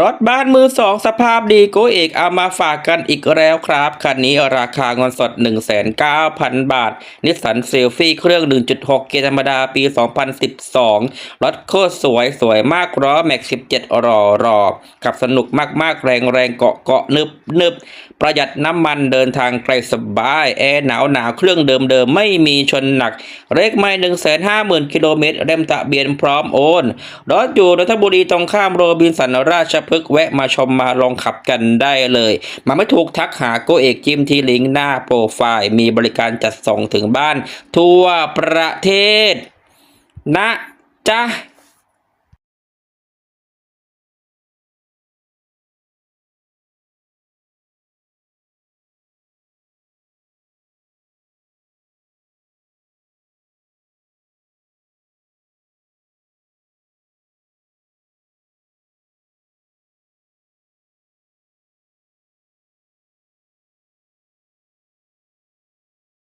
รถบ้านมือสองสภาพดีโกเอกเอามาฝากกันอีกแล้วครับ คันนี้ราคาเงินสด 1,900,000 บาท นิสสันเซลฟี่เครื่อง 1.6 เกียร์ธรรมดาปี 2012 รถโคตรสวยสวยมากล้อแม็ก 17 รอรอขับสนุกมากๆ แรงแรงเกาะเกาะนึบนึบประหยัดน้ำมันเดินทางไกลสบาย แอร์หนาวหนาวเครื่องเดิมเดิมไม่มีชนหนัก เลขไม่150,000 กิโลเมตรเล่มทะเบียนพร้อมโอน รถอยู่นนทบุรีตรงข้ามโรบินสันราชพฤกษ์แวะมาชมมาลองขับกันได้เลย มาไม่ถูกทักหาโกเอกจิมที่ลิงก์หน้าโปรไฟล์มีบริการจัดส่งถึงบ้าน ทั่วประเทศ นะจ๊ะ